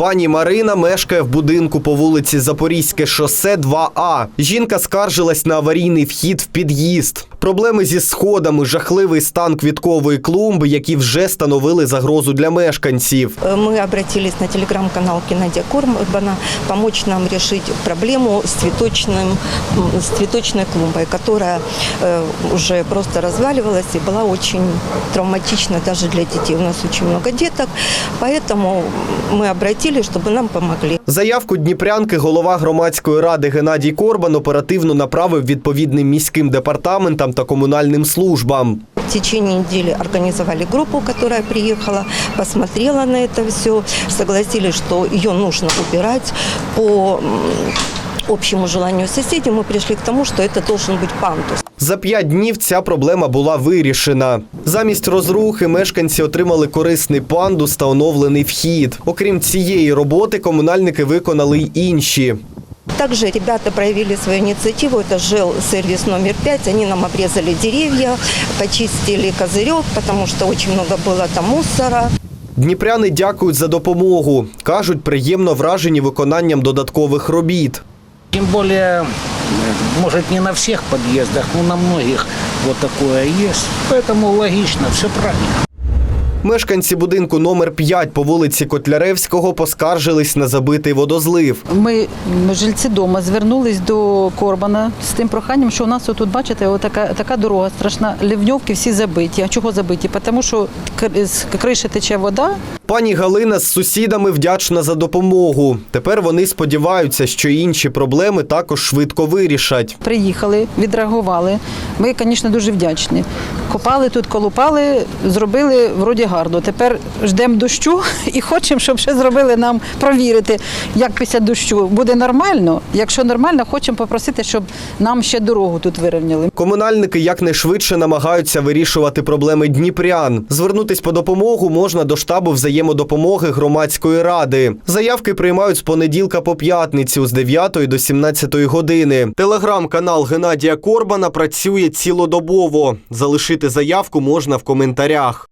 Пані Марина мешкає в будинку по вулиці Запорізьке шосе 2А. Жінка скаржилась на аварійний вхід в під'їзд. Проблеми зі сходами, жахливий стан квіткової клумби, які вже становили загрозу для мешканців. Э, Мы обратились на телеграм-канал Геннадия Кормбана помочь нам решить проблему с, цветочным, м, с цветочной клумбой, которая э, уже просто разваливалась и была очень травматична даже для детей. У нас очень много деток, поэтому мы обратились, чтобы нам помогли. Заявку дніпрянки голова громадської ради Геннадій Корбан оперативно направив відповідним міським департаментам та комунальним службам. В течение недели организовали группу, которая приехала, посмотрела на это все, согласились, что ее нужно убирать по м, общему желанию соседей. Мы пришли к тому, что это должен быть пандус. За п'ять днів ця проблема була вирішена. Замість розрухи мешканці отримали корисний пандус та оновлений вхід. Окрім цієї роботи, комунальники виконали й інші. Также ребята проявили свою инициативу. Это ЖЭЛ сервис номер 5. Они нам обрезали деревья, почистили козырек, потому что очень много было там мусора. Дніпряни дякують за допомогу. кажуть, приємно вражені виконанням додаткових робіт. Тем более, э, может, не на всех подъездах, но на многих вот такое есть. Поэтому логично, все правильно. Мешканці будинку номер 5 по вулиці Котляревського поскаржились на забитий водозлив. Ми, жильці дома, звернулись до Корбана з тим проханням, що у нас тут, бачите, отака, така дорога страшна. Лівньовки всі забиті. А чого забиті? Тому що з криші тече вода, Пані Галина з сусідами вдячна за допомогу. Тепер вони сподіваються, що інші проблеми також швидко вирішать. приїхали, відреагували. Ми, звісно, дуже вдячні. Копали тут, колупали, зробили вроді гарно. Тепер ждемо дощу і хочемо, щоб ще зробили нам провірити, як після дощу буде нормально. Якщо нормально, хочемо попросити, щоб нам ще дорогу тут вирівняли. Комунальники якнайшвидше намагаються вирішувати проблеми дніпрян. Звернутись по допомогу можна до штабу взаємодопомоги громадської ради. Заявки приймають з понеділка по п'ятницю з 9 до 17 години. Телеграм-канал Геннадія Корбана працює цілодобово. Залишити заявку можна в коментарях.